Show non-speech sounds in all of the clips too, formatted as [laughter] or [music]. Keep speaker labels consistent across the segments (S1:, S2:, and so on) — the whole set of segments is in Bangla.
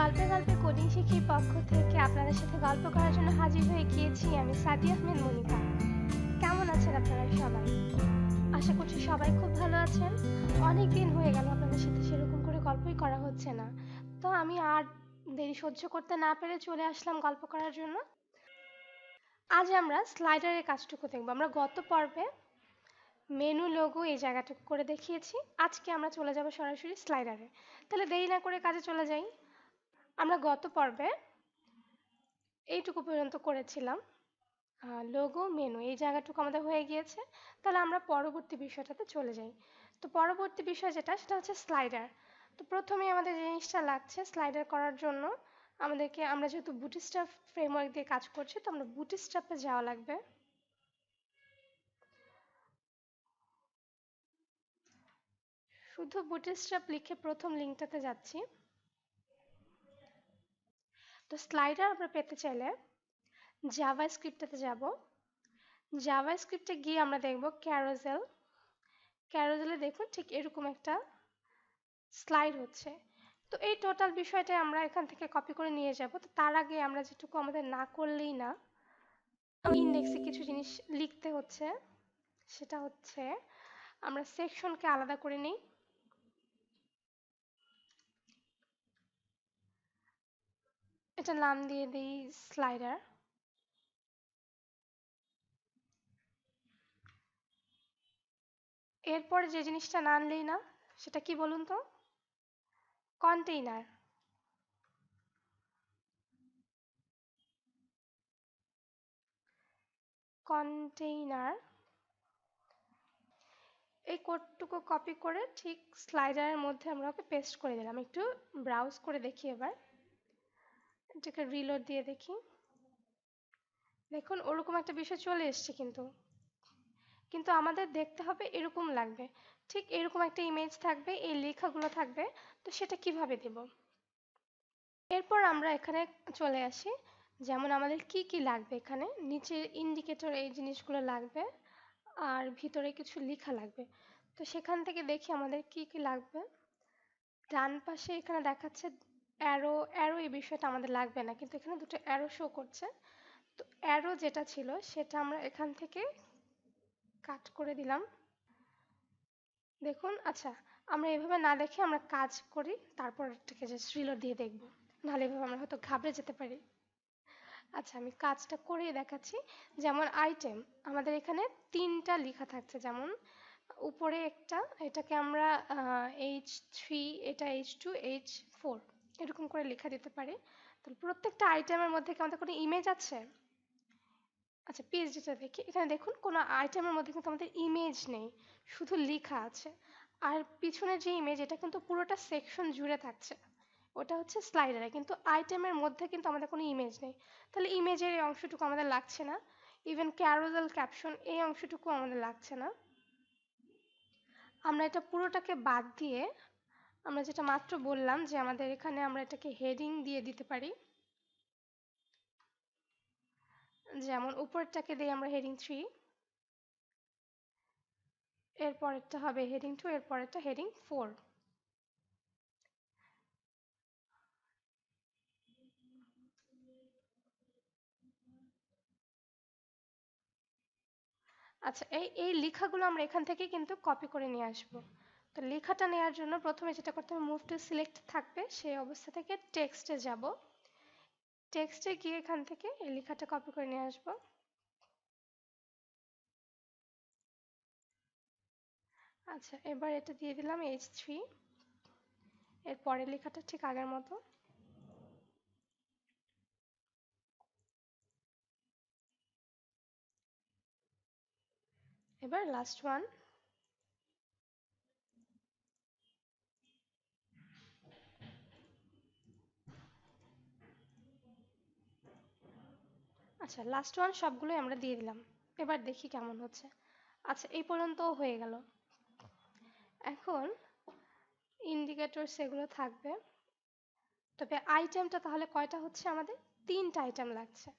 S1: গল্পে গল্পে কোডিং শিখির পক্ষ থেকে আপনাদের সাথে গল্প করার জন্য হাজির হয়ে গিয়েছি আমি সাদি আহমেদ মনিকা। কেমন আছেন আপনারা সবাই? আশা করছি সবাই খুব ভালো আছেন। অনেক দিন হয়ে গেল আপনাদের সাথে সেরকম করে গল্পই করা হচ্ছে না। তো আমি আর দেরি সহ্য করতে না পেরে চলে আসলাম গল্প করার জন্য। আজ আমরা স্লাইডারের কাজটুকু দেখব। আমরা গত পর্বে মেনু লোগো এই জায়গাটুকু করে দেখিয়েছি। আজকে আমরা চলে যাব সরাসরি স্লাইডারে তাহলে দেরি না করে কাজে চলে যাই। আমরা গত পর্বে এইটুকু পর্যন্ত করেছিলাম। লোগো মেনু এই জায়গাটুকু আমাদের হয়ে গিয়েছে। তাহলে আমরা পরবর্তী বিষয়টাতে চলে যাই। তো পরবর্তী বিষয় যেটা, সেটা হচ্ছে স্লাইডার তো প্রথমেই আমাদের জিনিসটা লাগছে স্লাইডার করার জন্য, আমাদেরকে, আমরা যেহেতু বুটিস্ট্রাপ ফ্রেমওয়ার্ক দিয়ে কাজ করছি, তো আমরা বুটিস্ট্রাপে যাওয়া লাগবে। শুধু বুটিস্ট্রাপ লিখে প্রথম লিঙ্কটাতে যাচ্ছি। তো স্লাইডার আমরা পেতে চাইলে জাভা স্ক্রিপ্টটাতে যাব। জাভা স্ক্রিপ্টে গিয়ে আমরা দেখব ক্যারোজেল ক্যারোজেলে দেখুন ঠিক এরকম একটা স্লাইড হচ্ছে। তো এই টোটাল বিষয়টা আমরা এখান থেকে কপি করে নিয়ে যাব। তো তার আগে আমরা যেটুকু আমাদের না করলেই না ইন্ডেক্সে কিছু জিনিস লিখতে হচ্ছে। সেটা হচ্ছে আমরা সেকশনকে আলাদা করে নিই। এটা নাম দিয়ে দিই স্লাইডার এরপর যে জিনিসটা না আনলেই না, সেটা কি বলুন তো? কন্টেইনার কন্টেইনার এই কোডটুকু কপি করে ঠিক স্লাইডারের মধ্যে আমরা ওকে পেস্ট করে দিলাম। একটু ব্রাউজ করে দেখি এবার। এটাকে রিলোড দিয়ে দেখি। দেখুন, ওরকম একটা বিষয় চলে এসছে কিন্তু। কিন্তু আমাদের দেখতে হবে এরকম লাগবে। ঠিক এরকম একটা ইমেজ থাকবে, এই লেখাগুলো থাকবে, তো সেটা কীভাবে দেব? এরপর আমরা এখানে চলে আসি। যেমন আমাদের কি কি লাগবে এখানে? নিচে ইন্ডিকেটর এই জিনিসগুলো লাগবে, আর ভিতরে কিছু লেখা লাগবে। তো সেখান থেকে দেখি আমাদের কি কি লাগবে। ডান পাশে এখানে দেখাচ্ছে অ্যারো অ্যারো এই বিষয়টা আমাদের লাগবে না। কিন্তু এখানে দুটো অ্যারো শো করছে। তো অ্যারো যেটা ছিল, সেটা আমরা এখান থেকে কাট করে দিলাম। দেখুন আচ্ছা আমরা এভাবে না দেখে আমরা কাজ করি, তারপর এটাকে জাস্ট রিলোড দিয়ে দেখব। নাহলে এভাবে আমরা হয়তো ঘাবড়ে যেতে পারি। আচ্ছা আমি কাজটা করেই দেখাচ্ছি। যেমন আইটেম আমাদের এখানে তিনটা লেখা থাকছে। যেমন, উপরে একটা, এটাকে আমরা এইচ থ্রি এটা এইচ টু এইচ ফোর এরকম করে লেখা দিতে পারি। তাহলে প্রত্যেকটা আইটেমের মধ্যে কি আমাদের কোনো ইমেজ আছে? আচ্ছা পিএইচডিটা দেখি, এখানে দেখুন কোনো আইটেমের মধ্যে কিন্তু আমাদের ইমেজ নেই, শুধু লেখা আছে। আর পিছনে যে ইমেজ এটা কিন্তু পুরোটা সেকশন জুড়ে থাকছে। ওটা হচ্ছে স্লাইডারে কিন্তু আইটেমের মধ্যে কিন্তু আমাদের কোনো ইমেজ নেই। তাহলে ইমেজের এই অংশটুকু আমাদের লাগছে না। ইভেন ক্যারোজাল ক্যাপশন এই অংশটুকু আমাদের লাগছে না। আমরা এটা পুরোটাকে বাদ দিয়ে আমরা যেটা মাত্র বললাম যে আমাদের এখানে আমরা এটাকে হেডিং দিয়ে দিতে পারি। যেমন উপরটাকে দিই আমরা হেডিং থ্রি এর পরেরটা হবে হেডিং টু এর পরেরটা হেডিং ফোর আচ্ছা এই এই লেখাগুলো আমরা এখান থেকে কিন্তু কপি করে নিয়ে আসব। তো লেখাটা নেওয়ার জন্য প্রথমে যেটা করতে হবে মুভ টু সিলেক্ট থাকবে, সেই অবস্থা থেকে টেক্সটে যাব। টেক্সটে গিয়ে এখান থেকে এই লেখাটা কপি করে নিয়ে আসব। আচ্ছা এবার এটা দিয়ে দিলাম এইচ থ্রি এর পরের লেখাটা ঠিক আগের মতো। এবার লাস্ট ওয়ান আচ্ছা লাস্ট ওয়ান সবগুলোই আমরা দিয়ে দিলাম। এবার দেখি কেমন হচ্ছে। আচ্ছা এই পর্যন্ত হয়ে গেল। এখন ইন্ডিকেটর সেগুলো থাকবে। তবে আইটেমটা তাহলে কয়টা হচ্ছে আমাদের? তিনটা আইটেম লাগছে।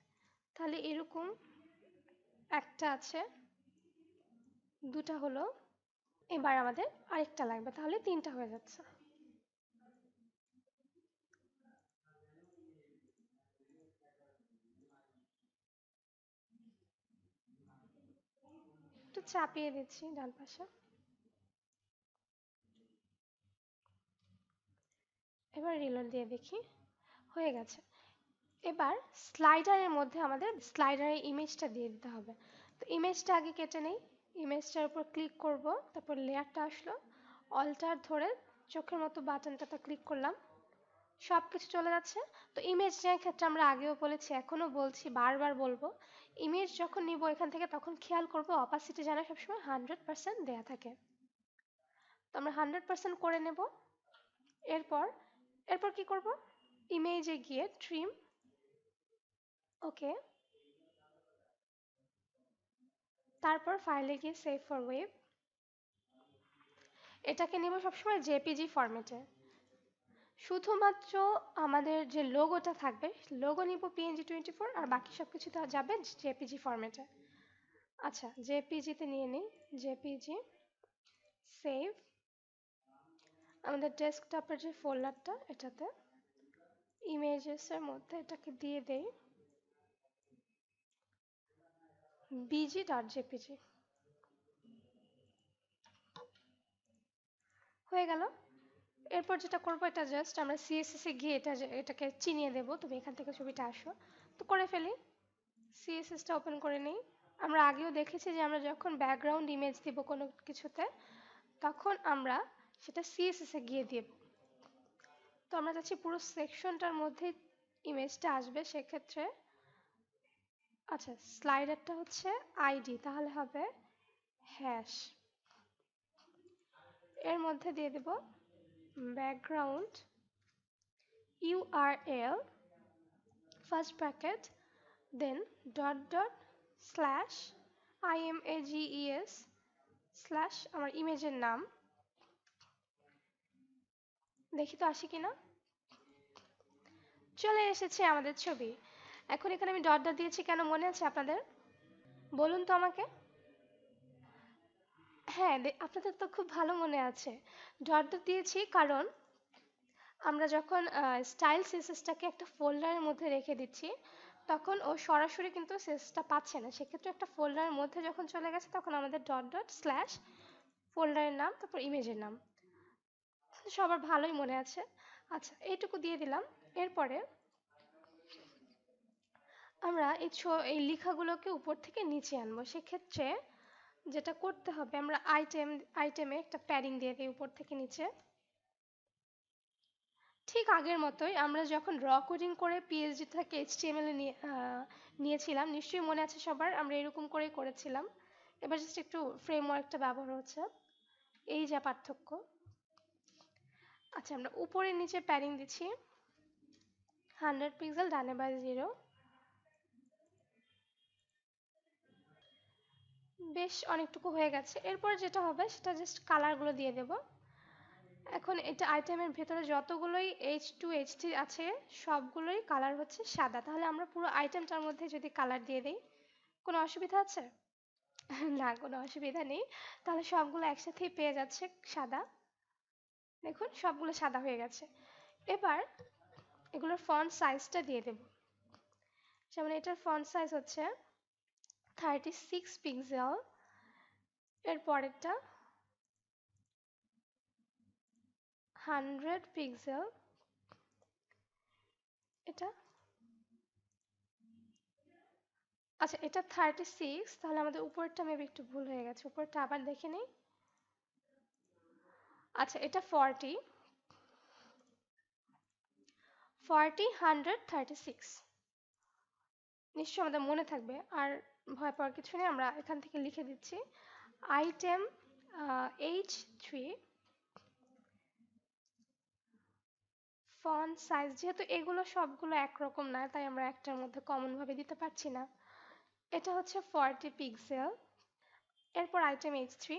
S1: তাহলে এরকম একটা আছে, দুটা হলো, এবার আমাদের আরেকটা লাগবে। তাহলে তিনটা হয়ে যাচ্ছে। চাপিয়ে দিচ্ছি ডান পাশে। এবার রিলোড দিয়ে দেখি। হয়ে গেছে। এবার স্লাইডারের মধ্যে আমাদের স্লাইডারের ইমেজটা দিয়ে দিতে হবে। তো ইমেজটা আগে কেটে নেই। ইমেজটার উপর ক্লিক করব, তারপর লেয়ারটা আসলো। অল্টার ধরে চোখের মতো বাটনটাতে ক্লিক করলাম। সব কিছু চলে যাচ্ছে। তো ইমেজ নেওয়ার ক্ষেত্রে আমরা আগেও বলেছি এখনও বলছি, বারবার বলব ইমেজ যখন নিব এখান থেকে তখন খেয়াল করব অপাসিটি যেন সবসময় হান্ড্রেড পার্সেন্ট দেওয়া থাকে। তো আমরা হান্ড্রেড পার্সেন্ট করে নেব। এরপর এরপর কি করব? ইমেজে গিয়ে ট্রিম ওকে তারপর ফাইলে গিয়ে সেভ ফর ওয়েব এটাকে নিব সবসময় জেপিজি ফরম্যাটে শুধুমাত্র আমাদের যে লোগোটা থাকবে লোগো নিব পিএনজি টোয়েন্টি ফোর আর বাকি সব কিছু তো যাবে জেপিজি ফরম্যাটে আচ্ছা জেপিজিতে নিয়ে নিই। জেপিজি সেভ আমাদের ডেস্কটপের যে ফোল্ডারটা এটাতে ইমেজেসের মধ্যে এটাকে দিয়ে দেই। বিজি ডট জেপিজি হয়ে গেল। এরপর যেটা করব, এটা জাস্ট আমরা সিএসএস গিয়ে এটা এটাকে চিনিয়ে দেবো। তুমি এখান থেকে ছবিটা আসো। তো করে ফেলি। সিএসএসটা ওপেন করে নিই। আমরা আগেও দেখেছি যে আমরা যখন ব্যাকগ্রাউন্ড ইমেজ দিব কোনো কিছুতে, তখন আমরা সেটা সিএসএস গিয়ে দেব। তো আমরা চাচ্ছি পুরো সেকশনটার মধ্যে ইমেজটা আসবে সেক্ষেত্রে। আচ্ছা স্লাইডারটা হচ্ছে আইডি তাহলে হবে হ্যাশ এর মধ্যে দিয়ে দেব background URL first bracket then dot dot slash I M A G E S slash আমার ইমেজের নাম। দেখি তো আসি কিনা। চলে এসেছে আমাদের ছবি। এখন এখানে আমি ডট ডট দিয়েছি কেন মনে আছে আপনাদের? বলুন তো আমাকে। হ্যাঁ আপনাদের তো খুব ভালো মনে আছে। ডট ডট দিয়েছি, কারণ আমরা যখন স্টাইল সিসেসটাকে একটা ফোল্ডারের মধ্যে রেখে দিচ্ছি, তখন ও সরাসরি কিন্তু সিসটা পাচ্ছে না। সেক্ষেত্রে একটা ফোল্ডারের মধ্যে যখন চলে গেছে, তখন আমাদের ডট ডট স্ল্যাশ ফোল্ডারের নাম, তারপর ইমেজের নাম। সবার ভালোই মনে আছে। আচ্ছা এইটুকু দিয়ে দিলাম। এরপরে আমরা এই এই লেখাগুলোকে উপর থেকে নিচে আনব। সেক্ষেত্রে যেটা করতে হবে, আমরা আইটেম আইটেমে একটা প্যাডিং দিয়ে দিই উপর থেকে নিচে। ঠিক আগের মতোই আমরা যখন র কোডিং করে পিএইচডি থেকে এইচটিএমএল নিয়ে নিয়েছিলাম, নিশ্চয়ই মনে আছে সবার, আমরা এরকম করেই করেছিলাম। এবার জাস্ট একটু ফ্রেমওয়ার্কটা ব্যবহার হচ্ছে। এই যা পার্থক্য। আচ্ছা আমরা উপরে নিচে প্যাডিং দিচ্ছি। হান্ড্রেড পিক্সেল ডানে বাই জিরো বেশ অনেকটুকু হয়ে গেছে। এরপর যেটা হবে সেটা জাস্ট কালারগুলো দিয়ে দেব। এখন এটা আইটেমের ভেতরে যতগুলোই এইচ টু এইচ থ্রি আছে, সবগুলোই কালার হচ্ছে সাদা। তাহলে আমরা পুরো আইটেমটার মধ্যে যদি কালার দিয়ে দিই, কোনো অসুবিধা আছে? [laughs] না, কোনো অসুবিধা নেই। তাহলে সবগুলো একসাথেই পেয়ে যাচ্ছে সাদা। দেখুন, সবগুলো সাদা হয়ে গেছে। এবার এগুলোর ফন্ট সাইজটা দিয়ে দেব। যেমন এটার ফন্ট সাইজ হচ্ছে থার্টি সিক্স পিক্সেল এর পরেরটা হান্ড্রেড পিক্সেল এটা আচ্ছা এটা থার্টি সিক্স তাহলে আমাদের উপরটা মেবি একটু ভুল হয়ে গেছে উপরটা আবার দেখে নিই। আচ্ছা এটা forty forty hundred thirty six নিশ্চয়ই আমাদের মনে থাকবে, আর ভয় পাওয়ার কিছু নেই, আমরা এখান থেকে লিখে দিচ্ছি। Item H three font size যেহেতু এগুলো সবগুলো একরকম না, তাই আমরা একটার মধ্যে কমনভাবে দিতে পারছি না। এটা হচ্ছে ফর্টি পিক্সেল এরপর আইটেম এইচ থ্রি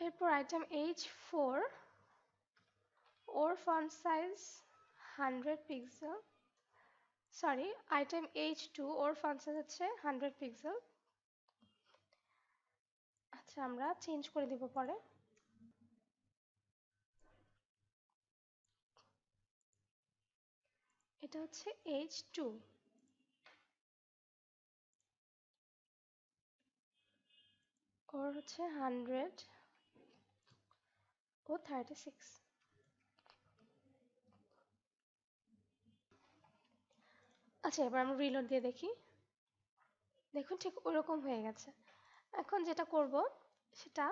S1: এরপর আইটেম এইচ ফোর ওর font size hundred pixel sorry item H two ওর ফন্ট সাইজ হচ্ছে হান্ড্রেড পিক্সেল আচ্ছা আমরা চেঞ্জ করে দিব পরে। এটা হচ্ছে এইচ টু ওর হচ্ছে হান্ড্রেড ও থার্টি সিক্স আচ্ছা এবার আমরা রিলোড দিয়ে দেখি। দেখুন ঠিক ওরকম হয়ে গেছে। এখন যেটা করব, সেটা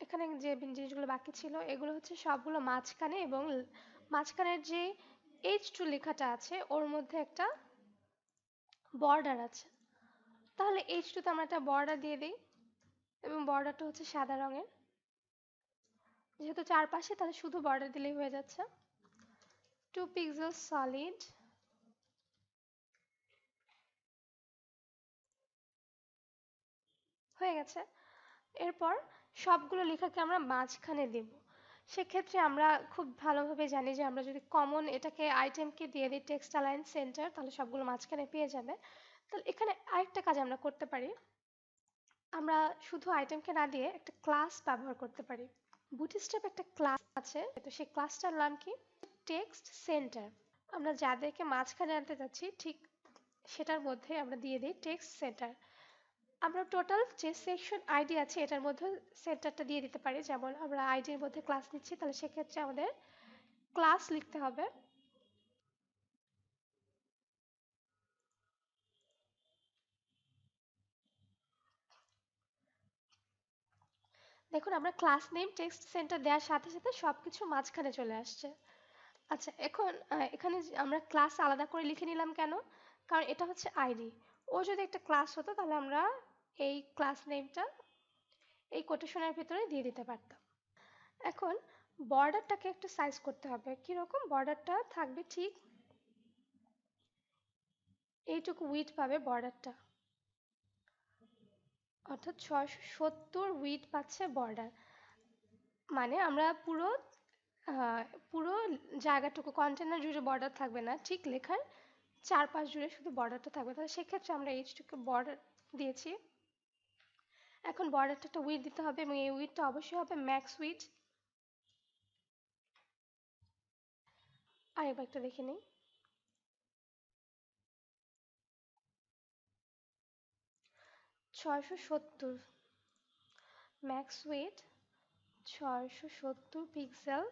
S1: এখানে যে জিনিসগুলো বাকি ছিল, এগুলো হচ্ছে সবগুলো মাঝখানে এবং মাঝখানের যে এইচ টু লেখাটা আছে, ওর মধ্যে একটা বর্ডার আছে। তাহলে এইচ টুতে আমরা একটা বর্ডার দিয়ে দিই এবং বর্ডারটা হচ্ছে সাদা রঙের। যেহেতু চারপাশে, তাহলে শুধু বর্ডার দিলেই হয়ে যাচ্ছে। টু পিক্সেল সলিড হয়ে গেছে। এরপর সবগুলো লেখাকে আমরা মাঝখানে দেব। সেক্ষেত্রে আমরা খুব ভালোভাবে জানি যে আমরা যদি কমন এটাকে আইটেমকে দিয়ে দিই টেক্সট অ্যালাইন সেন্টার তাহলে সবগুলো মাঝখানে পেয়ে যাবে। তাহলে এখানে আরেকটা কাজ আমরা করতে পারি। আমরা শুধু আইটেমকে না দিয়ে একটা ক্লাস ব্যবহার করতে পারি। বুটিস্টেপ একটা ক্লাস আছে, তো সেই ক্লাসটার নাম কি? টেক্সট সেন্টার আমরা যাদেরকে মাঝখানে আনতে যাচ্ছি, ঠিক সেটার মধ্যে আমরা দিয়ে দিই টেক্সট সেন্টার আমরা টোটাল যে সেকশন আইডি আছে, এটার মধ্যে সেন্টারটা দিয়ে দিতে পারি। যেমন আমরা আইডির মধ্যে ক্লাস নিচ্ছি, তাহলে সেক্ষেত্রে আমাদের ক্লাস লিখতে হবে। দেখুন, আমরা ক্লাস নেম টেক্সট সেন্টার দেওয়ার সাথে সাথে সব কিছু মাঝখানে চলে আসছে। আচ্ছা এখন এখানে আমরা ক্লাস আলাদা করে লিখে নিলাম কেন? কারণ এটা হচ্ছে আইডি ও যদি একটা ক্লাস হতো, তাহলে আমরা এই ক্লাস নেমটা এই কোটেশনের ভিতরে দিয়ে দিতে পারতাম। এখন বর্ডারটাকে একটু সাইজ করতে হবে। কীরকম? বর্ডারটা থাকবে ঠিক এইটুকু উইথ পাবে বর্ডারটা অর্থাৎ ছয়শো সত্তর উইথ পাচ্ছে বর্ডার মানে আমরা পুরো পুরো জায়গাটুকু কন্টেনার জুড়ে বর্ডার থাকবে না। ঠিক লেখার চারপাশ জুড়ে শুধু বর্ডারটা থাকবে। তাহলে সেক্ষেত্রে আমরা এইচটুকু বর্ডার দিয়েছি। এখন বর্ডারটা একটা উইথ দিতে হবে এবং এই উইথটা অবশ্যই হবে ম্যাক্স উইথ আরেকবার একটা দেখে নিই। ছয়শো সত্তর ম্যাক্স উইথ ছয়শো সত্তর পিক্সেল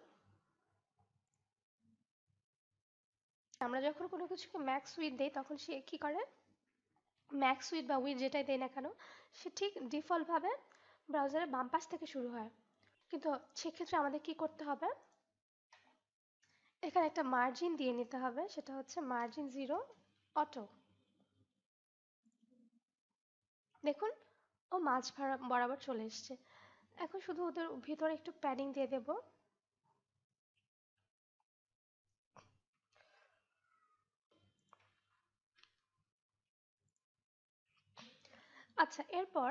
S1: আমরা যখন কোনো কিছুকে ম্যাক্স উইথ দেই, তখন সে কি করে? ম্যাক্স উইথ বা উইথ যেটাই দেয় না কেন সে ঠিক ডিফল্টভাবে ব্রাউজারের বাম পাশ থেকে শুরু হয়। কিন্তু সেক্ষেত্রে আমাদের কি করতে হবে? এখানে একটা মার্জিন দিয়ে নিতে হবে, সেটা হচ্ছে মার্জিন জিরো অটো দেখুন, ও মাঝ বরাবর চলে এসছে। এখন শুধু ওদের ভিতরে একটু প্যাডিং দিয়ে দেব। আচ্ছা এরপর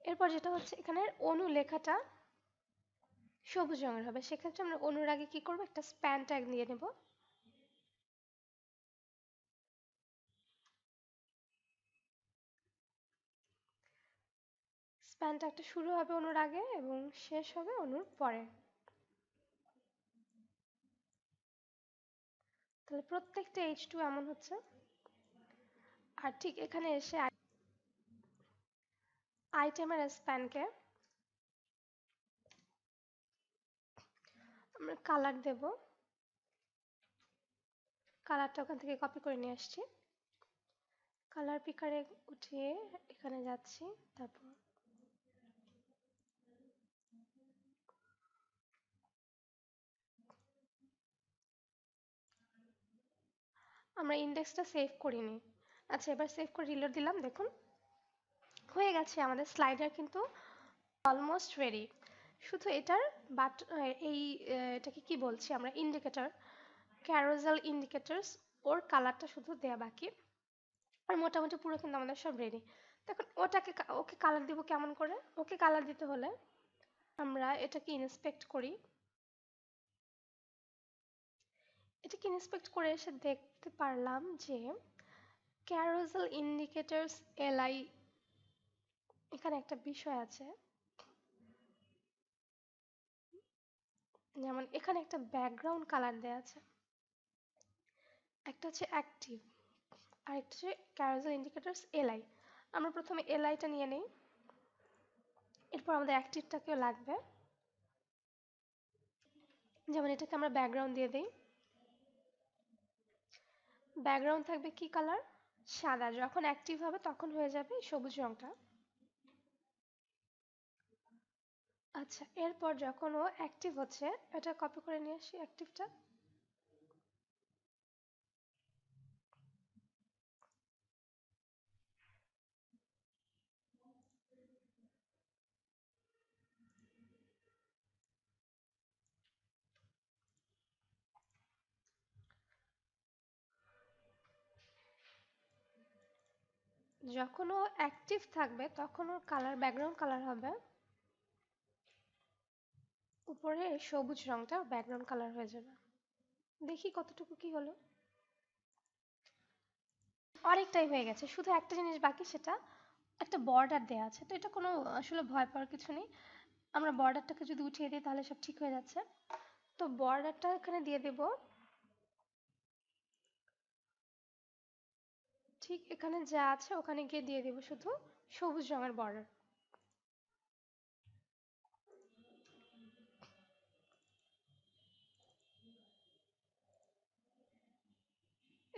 S1: এরপর যেটা হচ্ছে এখানে অনু লেখাটা সবুজ রঙের হবে। সেক্ষেত্রে আমরা অনুর আগে কি করব? একটা স্প্যান ট্যাগ নিয়ে নেব। স্প্যান ট্যাগটা শুরু হবে অনুর আগে এবং শেষ হবে অনুর পরে। তাহলে প্রত্যেকটা এইচ টু এমন হচ্ছে। আর ঠিক এখানে এসে আইটেমের স্প্যানকে আমরা কালার দেব। কালারটা ওখান থেকে কপি করে নিয়ে আসছি। কালার পিকারে উঠিয়ে এখানে যাচ্ছি, তারপর আমরা ইন্ডেক্সটা সেভ করিনি। আচ্ছা এবার সেভ করে রিলোড দিলাম, দেখুন। হয়ে গেছে আমাদের স্লাইডার কিন্তু অলমোস্ট রেডি শুধু এটার বাট এই এটাকে কি বলছি আমরা? ইন্ডিকেটর ক্যারোজাল ইন্ডিকেটার্স ওর কালারটা শুধু দেয়া বাকি। আর মোটামুটি পুরো কিন্তু আমাদের সব রেডি দেখুন, ওটাকে ওকে কালার দিব কেমন করে? ওকে কালার দিতে হলে আমরা এটাকে ইন্সপেক্ট করি। এটাকে ইন্সপেক্ট করে এসে দেখতে পারলাম যে ক্যারোজাল ইন্ডিকেটার্স এলআই এখানে একটা বিষয় আছে। যেমন এখানে একটা ব্যাকগ্রাউন্ড কালার দেওয়া আছে। একটা হচ্ছে অ্যাক্টিভ আর একটা হচ্ছে ক্যারোজেল ইন্ডিকেটার্স এলআই আমরা প্রথমে এলআইটা নিয়ে নিই। এরপর আমাদের অ্যাক্টিভটাকেও লাগবে। যেমন এটাকে আমরা ব্যাকগ্রাউন্ড দিয়ে দিই। ব্যাকগ্রাউন্ড থাকবে কি কালার সাদা। যখন অ্যাক্টিভ হবে তখন হয়ে যাবে সবুজ রংটা। আচ্ছা এরপর যখন ও অ্যাক্টিভ হচ্ছে, এটা কপি করে নিয়ে আসি অ্যাক্টিভটা যখন ও অ্যাক্টিভ থাকবে, তখন ওর কালার ব্যাকগ্রাউন্ড কালার হবে। উপরে সবুজ রংটা ব্যাকগ্রাউন্ড কালার হয়ে যাবে। দেখি কতটুকু কি হলো। অনেকটাই হয়ে গেছে। শুধু একটা জিনিস বাকি, সেটা একটা বর্ডার দেওয়া আছে। তো এটা কোনো আসলে ভয় পাওয়ার কিছু নেই। আমরা বর্ডারটাকে যদি উঠিয়ে দিই, তাহলে সব ঠিক হয়ে যাচ্ছে। তো বর্ডারটা এখানে দিয়ে দেব। ঠিক এখানে যা আছে, ওখানে গিয়ে দিয়ে দেব শুধু সবুজ রঙের বর্ডার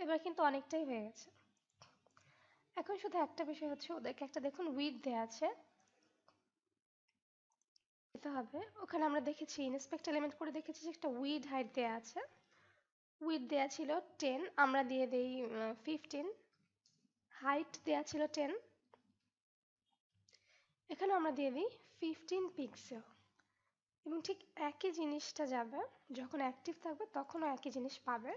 S1: এবার কিন্তু অনেকটাই হয়ে গেছে। এখন শুধু একটা বিষয় হচ্ছে ওদেরকে একটা দেখুন উইথ দেওয়া আছে। দিতে হবে। ওখানে আমরা দেখেছি ইন্সপেক্ট এলিমেন্ট করে দেখেছি যে একটা উইড হাইট দেওয়া আছে। উইথ দেওয়া ছিল টেন আমরা দিয়ে দেই ফিফটিন হাইট দেওয়া ছিল টেন এখানে আমরা দিয়ে দিই ফিফটিন পিক্সেল এবং ঠিক একই জিনিসটা যাবে, যখন অ্যাক্টিভ থাকবে, তখনও একই জিনিস পাবে।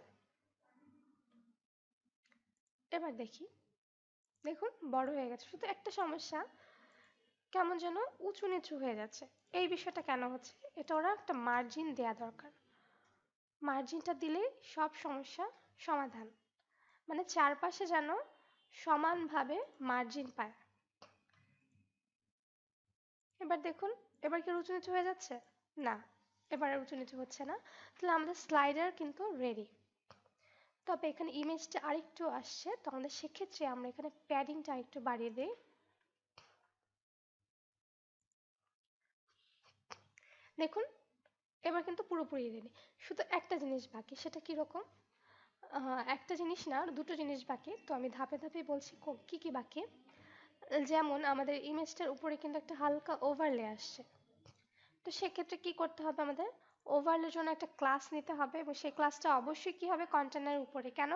S1: এবার দেখি। দেখুন, বড় হয়ে গেছে। শুধু একটা সমস্যা, কেমন যেন উঁচু নিচু হয়ে যাচ্ছে। এই বিষয়টা কেন হচ্ছে? এটা ওরা একটা মার্জিন দেয়া দরকার। মার্জিনটা দিলেই সব সমস্যা সমাধান। মানে চারপাশে যেন সমানভাবে মার্জিন পায়। এবার দেখুন, এবার কি উঁচু নিচু হয়ে যাচ্ছে? না, এবার আর উঁচু নিচু হচ্ছে না। তাহলে আমাদের স্লাইডার কিন্তু রেডি তবে এখানে ইমেজটা আরেকটু আসছে, তো আমাদের সেক্ষেত্রে আমরা এখানে প্যাডিংটা আরেকটু বাড়িয়ে দিই। দেখুন, এবার কিন্তু পুরোপুরি রেডি শুধু একটা জিনিস বাকি, সেটা কীরকম একটা জিনিস না, দুটো জিনিস বাকি। তো আমি ধাপে ধাপে বলছি কি কি বাকি? যেমন আমাদের ইমেজটার উপরে কিন্তু একটা হালকা ওভারলে আসছে। তো সেক্ষেত্রে কি করতে হবে আমাদের? ওভারলের জন্য একটা ক্লাস নিতে হবে এবং সেই ক্লাসটা অবশ্যই কি হবে কন্টেনারের উপরে, কেন?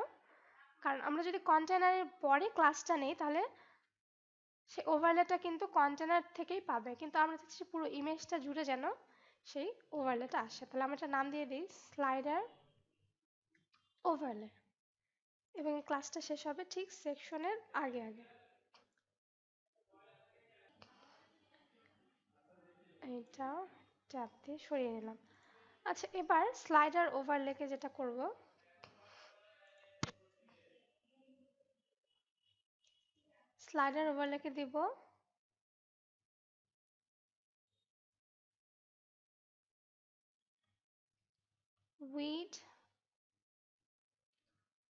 S1: কারণ আমরা যদি কন্টেনারের পরে ক্লাসটা নেই, তাহলে সে ওভারলেটা কিন্তু কন্টেনার থেকেই পাবে। কিন্তু আমরা চাচ্ছি পুরো ইমেজটা জুড়ে যেন সেই ওভারলেটা আসে। তাহলে আমরা নাম দিয়ে দিই স্লাইডার ওভারলে এবং ক্লাসটা শেষ হবে ঠিক সেকশনের আগে আগে। এটা ট্যাপ দিয়ে সরিয়ে নিলাম। আচ্ছা এবার স্লাইডার ওভারলেকে যেটা করব। স্লাইডার ওভারলেকে দিব। উইড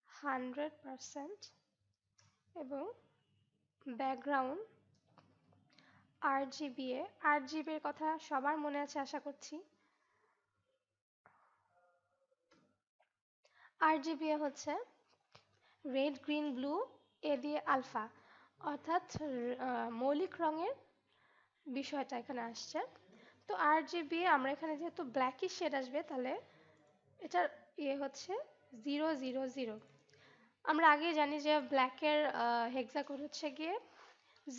S1: হান্ড্রেড পারসেন্ট এবং ব্যাকগ্রাউন্ড আর জিবিএ আর জিবির কথা সবার মনে আছে, আশা করছি। আর জিবিএ হচ্ছে রেড গ্রিন ব্লু এ দিয়ে আলফা অর্থাৎ মৌলিক রঙের বিষয়টা এখানে আসছে। তো আর জিবি আমরা এখানে যেহেতু ব্ল্যাকই শেড আসবে, তাহলে এটার ইয়ে হচ্ছে জিরো জিরো জিরো আমরা আগে জানি যে ব্ল্যাকের হেক্সাকোড হচ্ছে গিয়ে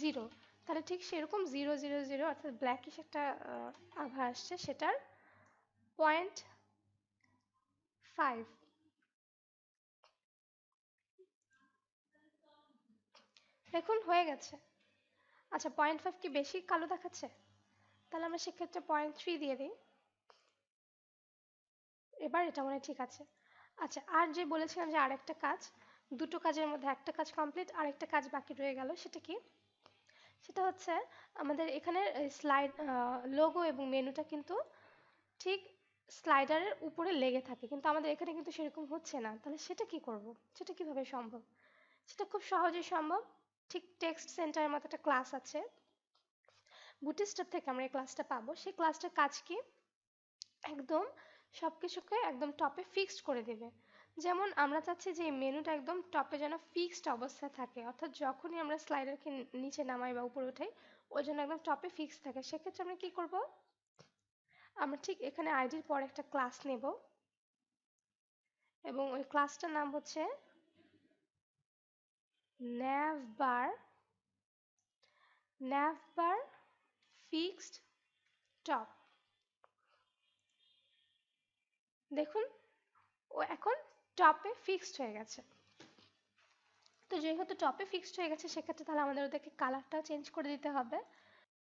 S1: জিরো তাহলে ঠিক সেরকম জিরো জিরো জিরো অর্থাৎ ব্ল্যাকিশ একটা আভা আসছে, সেটার পয়েন্ট ফাইভ দেখুন হয়ে গেছে। আচ্ছা পয়েন্ট ফাইভ কি বেশি কালো দেখাচ্ছে? তাহলে আমরা সেক্ষেত্রে পয়েন্ট থ্রি দিয়ে দিই। এবার এটা মনে ঠিক আছে। আচ্ছা আর যে বলেছিলাম যে আরেকটা কাজ, দুটো কাজের মধ্যে একটা কাজ কমপ্লিট আরেকটা কাজ বাকি রয়ে গেল, সেটা কি? সেটা হচ্ছে আমাদের এখানে স্লাইড লোগো এবং মেনুটা কিন্তু ঠিক স্লাইডারের উপরে লেগে থাকে, কিন্তু আমাদের এখানে কিন্তু সেরকম হচ্ছে না। তাহলে সেটা কি করব? সেটা কীভাবে সম্ভব? সেটা খুব সহজেই সম্ভব। ঠিক টেক্সট সেন্টারের মতো একটা ক্লাস আছে। বুটিস্টার থেকে আমরা এই ক্লাসটা পাবো। সেই ক্লাসটার কাজ কি? একদম সব কিছুকে একদম টপে ফিক্সড করে দেবে। যেমন আমরা চাচ্ছি যে মেনুটা একদম টপে যেন ফিক্সড অবস্থায় থাকে। অর্থাৎ যখনই আমরা স্লাইডারকে নিচে নামাই বা উপরে উঠাই, ওই জন্য একদম টপে ফিক্সড থাকে। সেক্ষেত্রে আমরা কি করব? আমরা ঠিক এখানে আইডির পর একটা ক্লাস নেব। এবং ওই ক্লাসটার নাম হচ্ছে navbar navbar fixed top দেখুন, ও এখন টপে ফিক্সড হয়ে গেছে। তো যেহেতু টপে ফিক্সড হয়ে গেছে, সেক্ষেত্রে তাহলে আমাদের ওদেরকে কালারটা চেঞ্জ করে দিতে হবে।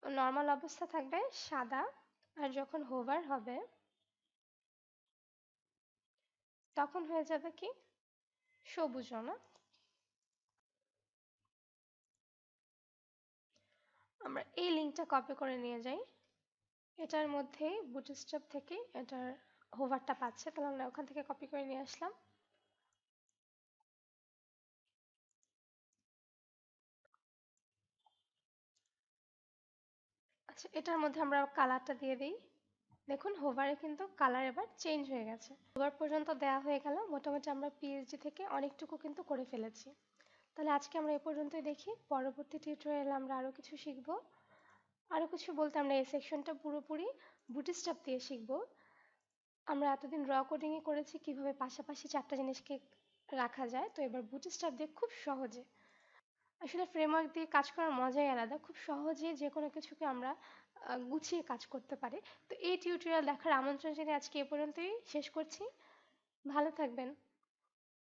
S1: নর্মাল অবস্থা থাকবে সাদা, আর যখন হোভার হবে, তখন হয়ে যাবে কি? সবুজ না? আমরা এই লিঙ্কটা কপি করে নিয়ে যাই। এটার মধ্যে বুটস্ট্র্যাপ থেকে এটার হোভারটা পাচ্ছে, তাহলে আমরা ওখান থেকে কপি করে নিয়ে আসলাম। আচ্ছা এটার মধ্যে আমরা কালারটা দিয়ে দিই। দেখুন হোভারে কিন্তু কালার এবার চেঞ্জ হয়ে গেছে। হোভার পর্যন্ত দেওয়া হয়ে গেল। মোটামুটি আমরা পিএইচডি থেকে অনেকটুকু কিন্তু করে ফেলেছি। তাহলে আজকে আমরা এ পর্যন্তই দেখি। পরবর্তী টিউটোরিয়ালে আমরা আরও কিছু শিখব। আরও কিছু বলতে আমরা এই সেকশনটা পুরোপুরি বুটিস্টাপ দিয়ে শিখব। আমরা এতদিন র কোডিংয়ে করেছি, কীভাবে পাশাপাশি চারটা জিনিসকে রাখা যায়। তো এবার বুটিস্টাপ দিয়ে খুব সহজে। আসলে ফ্রেমওয়ার্ক দিয়ে কাজ করার মজাই আলাদা। খুব সহজে যে কোনো কিছুকে আমরা গুছিয়ে কাজ করতে পারি। তো এই টিউটোরিয়াল দেখার আমন্ত্রণ জানিয়ে আজকে এ পর্যন্তই শেষ করছি। ভালো থাকবেন।